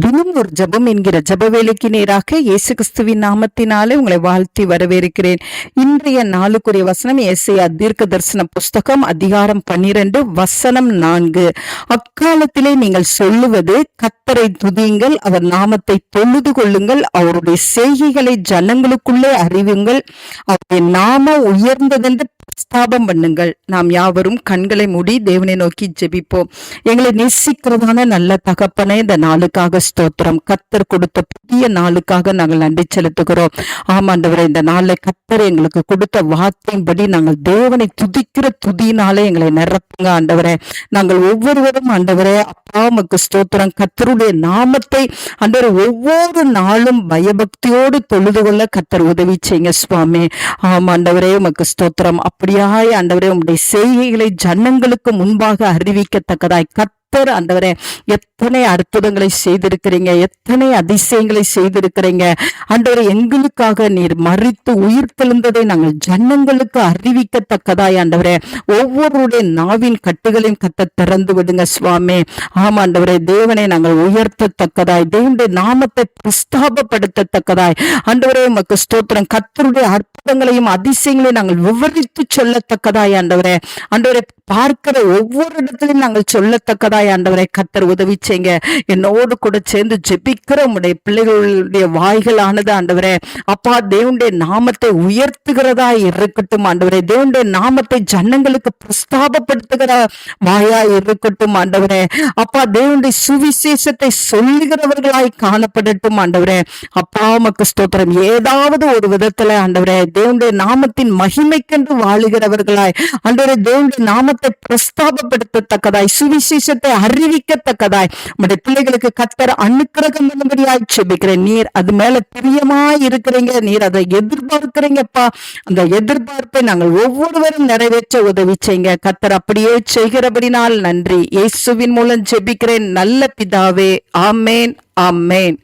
தினம் ஒரு ஜெபம் என்கிற ஜப வேலைக்கு நேராக இயேசு கிறிஸ்துவின் நாமத்தினாலே உங்களை வாழ்த்தி வரவேற்கிறேன். இன்றைய நாளுக்குரிய வசனம் ஏசையா தீர்க்க தரிசன புஸ்தகம் அதிகாரம் பன்னிரண்டு வசனம் நான்கு. அக்காலத்திலே நீங்கள் சொல்லுவது கத்தரை துதியுங்கள் அவர் நாமத்தை தொழுது கொள்ளுங்கள் அவருடைய செய்கைகளை ஜனங்களுக்குள்ளே அறிவுங்கள் அவருடைய நாம உயர்ந்ததென்று ஸ்தாபம் பண்ணுங்கள். நாம் யாவரும் கண்களை மூடி தேவனை நோக்கி ஜெபிப்போம். எங்களை நேசிக்கிறதான நல்ல தகப்பனே இந்த நாளுக்காக ஸ்தோத்திரம் கத்தர் கொடுத்த புதிய நாளுக்காக நாங்கள் நன்றி செலுத்துகிறோம். ஆமாண்டவரை இந்த நாளை கத்தர் எங்களுக்கு கொடுத்த வார்த்தையின்படி நாங்கள் தேவனை துதிக்கிற துதியினாலே எங்களை நிரப்புங்க ஆண்டவரே. நாங்கள் ஒவ்வொருவரும் ஆண்டவரே அப்பா ஸ்தோத்திரம். கத்தருடைய நாமத்தை ஆண்டவர் ஒவ்வொரு நாளும் பயபக்தியோடு தொழுது கொள்ள கத்தர் உதவி செய்யுங்க சுவாமி. ஆமாண்டவரே உமக்கு ஸ்தோத்திரம். அப்படியாய் ஆண்டவரே உங்களுடைய செய்கைகளை ஜனங்களுக்கு முன்பாக அறிவிக்கத்தக்கதாய். கத்தர் ஆண்டவரே எத்தனை அற்புதங்களை செய்திருக்கிறீங்க எத்தனை அதிசயங்களை செய்திருக்கிறீங்க. ஆண்டவரே எங்களுக்காக நீர் மறித்து உயிர் தெழுந்ததை நாங்கள் ஜனங்களுக்கு அறிவிக்கத்தக்கதாய் ஆண்டவரே. ஒவ்வொருடைய நாவின் கட்டுகளையும் கத்த திறந்து விடுங்க சுவாமி. ஆமாண்டவரே தேவனை நாங்கள் உயர்த்தத்தக்கதாய் தேவனுடைய நாமத்தை பிரஸ்தாபப்படுத்தத்தக்கதாய். ஆண்டவரே உமக்கு ஸ்தோத்திரம். கத்தருடைய அற்புதங்களையும் அதிசயங்களையும் நாங்கள் விவரித்து சொல்லத்தக்கதாய் ஆண்டவரே. ஆண்டவரே பார்க்கிற ஒவ்வொரு இடத்திலையும் நாங்கள் சொல்லத்தக்கதாய் ஆண்டவரை கத்தர் உதவி செய்யுங்க. என்னோடு கூட சேர்ந்து ஜெபிக்கிற உடைய பிள்ளைகளுடைய வாய்களானது ஆண்டவரே அப்பா தேவனுடைய நாமத்தை உயர்த்துகிறதா இருக்கட்டும் ஆண்டவரே. தேவனுடைய நாமத்தை ஜன்னங்களுக்கு பிரஸ்தாபப்படுத்துகிற வாயா இருக்கட்டும் ஆண்டவரே. அப்பா தேவனுடைய சுவிசேஷத்தை சொல்லுகிறவர்களாய் காணப்படட்டும் ஆண்டவரே. அப்பா மக்கு ஸ்தோத்திரம். ஏதாவது ஒரு விதத்துல ஆண்டவரே தேவனுடைய நாமத்தின் மகிமைக்கென்று வாழுகிறவர்களாய் ஆண்டவரே தேவனுடைய நாமத்தை பிரஸ்தாபப்படுத்தத்தக்கதாய் சுவிசேஷத்தை அறிவிக்கத்தக்கதாய். உடைய பிள்ளைகளுக்கு கத்தர் அனுக்கிரகம் பண்ணும்படியாய் செபிக்கிறேன். நீர் அது மேல பிரியமாய் இருக்கிறீங்க. நீர் அதை எதிர்பார்க்கிறீங்கப்பா. அந்த எதிர்பார்ப்பை நாங்கள் ஒவ்வொருவரும் நிறைவேற்ற உதவி செய்யுங்க. கத்தர் அப்படியே செய்கிறபடினால் நன்றி. இயேசுவின் மூலம் ஜெபிக்கிறேன் நல்ல பிதாவே. ஆமேன். ஆமேன்.